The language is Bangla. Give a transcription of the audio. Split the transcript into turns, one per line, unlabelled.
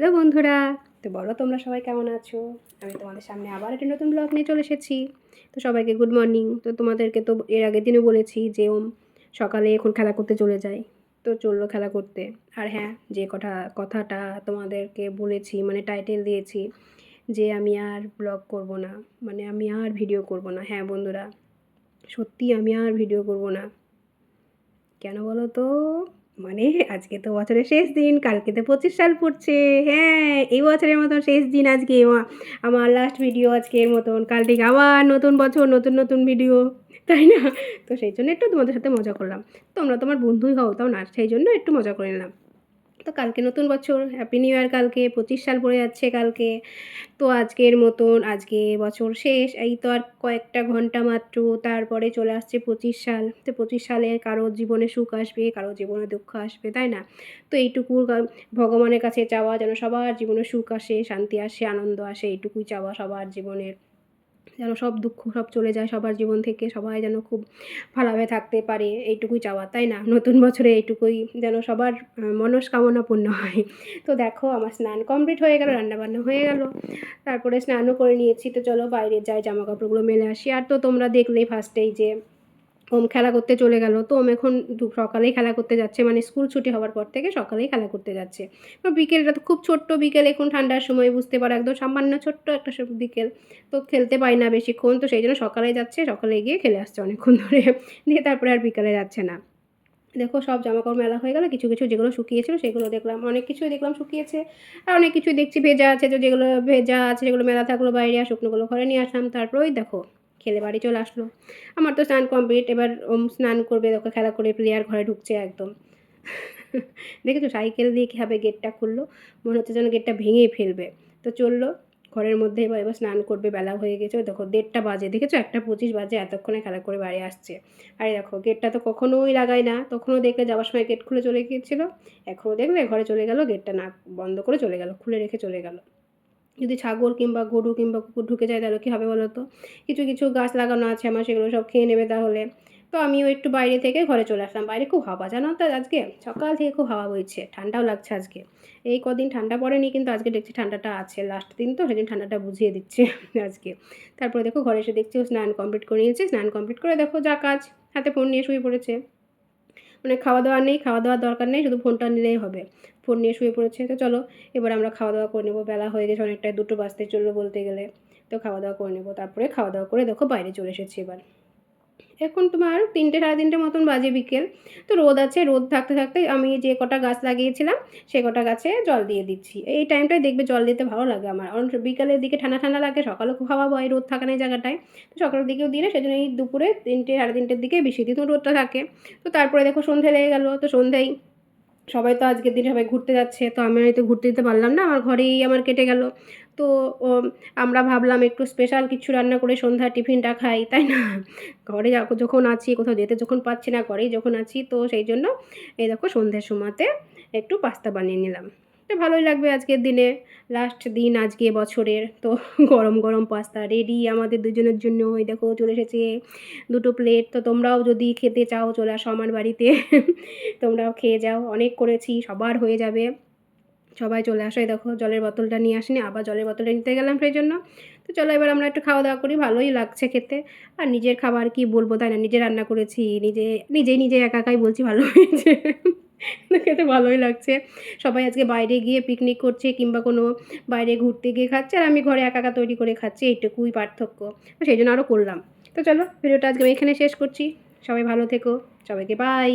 হ্যালো বন্ধুরা, তো বলো তোমরা সবাই কেমন আছো? আমি তোমাদের সামনে আবার একটা নতুন ব্লগ নিয়ে চলে এসেছি। তো সবাইকে গুড মর্নিং তো তোমাদেরকে তো এর আগের দিনও বলেছি যে ওম সকালে এখন খেলা করতে চলে যায় তো চলল খেলা করতে। আর হ্যাঁ যে কথা কথাটা তোমাদেরকে বলেছি মানে টাইটেল দিয়েছি যে আমি আর ব্লগ করব না মানে আমি আর ভিডিও করব না। হ্যাঁ বন্ধুরা, সত্যি আমি আর ভিডিও করব না। কেন বলো তো? মানে আজকে তো বছরের শেষ দিন, কালকে তো পঁচিশ সাল পড়ছে। হ্যাঁ এই বছরের মতন শেষ দিন আজকে আমার লাস্ট ভিডিও আজকের মতন। কাল থেকে আবার নতুন বছর, নতুন নতুন ভিডিও তাই না? তো সেই জন্য একটু তোমাদের সাথে মজা করলাম। তোমরা তোমার বন্ধুই হও, তাও না? সেই জন্য একটু মজা করে নিলাম। তো কালকে নতুন বছর হ্যাপি নিউ ইয়ার কালকে, পঁচিশ সাল পড়ে যাচ্ছে কালকে। তো আজকের মতন, আজকে বছর শেষ। এই তো আর কয়েকটা ঘণ্টা মাত্র, তারপরে চলে আসছে পঁচিশ সাল। তো পঁচিশ সালে কারও জীবনে সুখ আসবে, কারও জীবনে দুঃখ আসবে, তাই না? তো এইটুকু ভগবানের কাছে চাওয়া যেন সবার জীবনে সুখ আসে, শান্তি আসে, আনন্দ আসে, এইটুকুই চাওয়া সবার জীবনের। যেন সব দুঃখ সব চলে যায়, সবার জীবন থেকে সবাই যেন খুব ভালোভাবে থাকতে পারে, এইটুকুই চাওয়া, তাই না? নতুন বছরে এইটুকুই যেন সবার মনস্কামনা পূর্ণ হয়। তো দেখো, আমার স্নান কমপ্লিট হয়ে গেল, রান্নাবান্না হয়ে গেল। তারপরে স্নানও করে নিয়েছি, তো চলো বাইরে যাই জামা কাপড়গুলো মেলে আসি। আর তো তোমরা দেখলেই ফার্স্টেই যে ওম খেলা করতে চলে গেল। তো ওম এখন সকালেই খেলা করতে যাচ্ছে। মানে স্কুল ছুটি হওয়ার পর থেকে সকালেই খেলা করতে যাচ্ছে। তো বিকেলটা তো খুব ছোট্ট বিকেল। এখন ঠান্ডার সময় বুঝতে পারো, একদম সামান্য ছোট্ট একটা বিকেল। তো খেলতে পাই না বেশিক্ষণ। তো সেই জন্য সকালে যাচ্ছে, সকালে গিয়ে খেলে আসছে অনেকক্ষণ ধরে। দিয়ে তারপরে আর বিকালে যাচ্ছে না। দেখো সব জামাকাপড় মেলা হয়ে গেল। কিছু কিছু যেগুলো শুকিয়েছিল সেগুলো দেখলাম। অনেক কিছুই দেখলাম শুকিয়েছে। আর অনেক কিছুই দেখছি, ভেজা আছে তো যেগুলো, ভেজা আছে, যেগুলো মেলা থাকল বাইরে, আর শুকনোগুলো ঘরে নিয়ে আসলাম। তারপর ওই দেখো খেলে বাড়ি চলে আসলো। আমার তো স্নান কমপ্লিট এবার ওম স্নান করবে দেখো খেলা করে প্লেয়ার ঘরে ঢুকছে একদম। দেখেছ? সাইকেল দিয়ে কীভাবে গেটটা খুললো? মনে হচ্ছে যেন গেটটা ভেঙেই ফেলবে। তো চলল, ঘরের মধ্যে এবার এবার স্নান করবে, বেলা হয়ে গেছে। দেখো, দেড়টা বাজে। দেখেছ? একটা পঁচিশ বাজে, এতক্ষণে খেলা করে বাড়ি আসছে। আরে দেখো, গেটটা তো কখনোই লাগায় না। তখনও দেখলে যাওয়ার সময় গেট খুলে চলে গিয়েছিল। এখনও দেখলে ঘরে চলে গেল, গেটটা না বন্ধ করে চলে গেল, খুলে রেখে চলে গেল। যদি ছাগল কিংবা গরু কিংবা কুকুর ঢুকে যায় তাহলে কী হবে বলো তো? কিছু কিছু গাছ লাগানো আছে আমার, সেগুলো সব খেয়ে নেবে তাহলে। তো আমিও একটু বাইরে থেকে ঘরে চলে আসলাম। বাইরে খুব হাওয়া, জানো তো আজকে? সকাল থেকে খুব হাওয়া বইছে, ঠান্ডাও লাগছে আজকে। এই কদিন ঠান্ডা পড়েনি, কিন্তু আজকে দেখছি ঠান্ডাটা আছে। লাস্ট দিন তো, সেদিন ঠান্ডাটা বুঝিয়ে দিচ্ছে আজকে। তারপরে দেখো ঘরে এসে দেখছি স্নান কমপ্লিট করে নিয়েছে। স্নান কমপ্লিট করে দেখো যা কাজ, হাতে ফোন নিয়ে শুয়ে পড়েছে। মানে খাওয়া দাওয়া নেই, খাওয়া দাওয়ার দরকার নেই, শুধু ফোনটা নিলেই হবে। ফোন নিয়ে শুয়ে পড়েছে। তো চলো, এবার আমরা খাওয়া দাওয়া করে নেব। বেলা হয়ে গেছে অনেকটাই, দুটো বাজতে চলল বলতে গেলে। তো খাওয়া দাওয়া করে নেব। তারপরে খাওয়া দাওয়া করে দেখো বাইরে চলে এসেছি এবার। এখন তোমার তিনটে, সাড়ে তিনটে মতন বাজে বিকেল। তো রোদ আছে, রোদ থাকতে থাকতে আমি যে কটা গাছ লাগিয়েছিলাম, সে কটা গাছে জল দিয়ে দিচ্ছি। এই টাইমটায় দেখবে জল দিতে ভালো লাগে আমার। কারণ বিকালের দিকে ঠান্ডা ঠান্ডা লাগে, সকালে খুব হাওয়া বয়, রোদ থাকে না জায়গাটায়। তো সকালের দিকেও দিই না সেজন্য এই দুপুরে তিনটে, সাড়ে তিনটের দিকে বেশি দিন রোদটা থাকে। তো তারপরে দেখো সন্ধে লেগে গেলো। তো সন্ধ্যায় সবাই তো আজকের দিনে সবাই ঘুরতে যাচ্ছে, তো আমি হয়তো ঘুরতে যেতে পারলাম না, আমার ঘরেই আমার কেটে গেল। তো আমরা ভাবলাম একটু স্পেশাল কিছু রান্না করে সন্ধ্যা টিফিনটা খাই, তাই না? ঘরে যখন আছি, কোথাও যেতে যখন পাচ্ছি না, ঘরেই যখন আছি, তো সেই জন্য এই দেখো সন্ধ্যের সময়তে একটু পাস্তা বানিয়ে নিলাম। ভালোই লাগবে আজকের দিনে। লাস্ট দিন আজকে বছরের। তো গরম গরম পাস্তা রেডি আমাদের দুজনের জন্য। ওই দেখো চলে এসেছে দুটো প্লেট তো তোমরাও যদি খেতে চাও চলে আসো আমার বাড়িতে। তোমরাও খেয়ে যাও। অনেক করেছি, সবার হয়ে যাবে। সবাই চলে আসো। দেখো জলের বোতলটা নিয়ে আসিনি, আবার জলের বোতলটা নিতে গেলাম সেই জন্য। তো চলো এবার আমরা একটু খাওয়া দাওয়া করি। ভালোই লাগছে খেতে। আর নিজের খাবার কি বলব তাই না? নিজে রান্না করেছি, নিজে নিজেই নিজে একা একাই বলছি ভালো হয়েছে। খেতে ভালোই লাগছে। সবাই আজকে বাইরে গিয়ে পিকনিক করছে কিংবা কোনো বাইরে ঘুরতে গিয়ে খাচ্ছে আর আমি ঘরে একা একা তৈরি করে খাচ্ছি, এইটুকুই পার্থক্য। তো সেই জন্য আরও করলাম। তো চলো ভিডিওটা আজকে আমি এখানে শেষ করছি। সবাই ভালো থেকো। সবাইকে বাই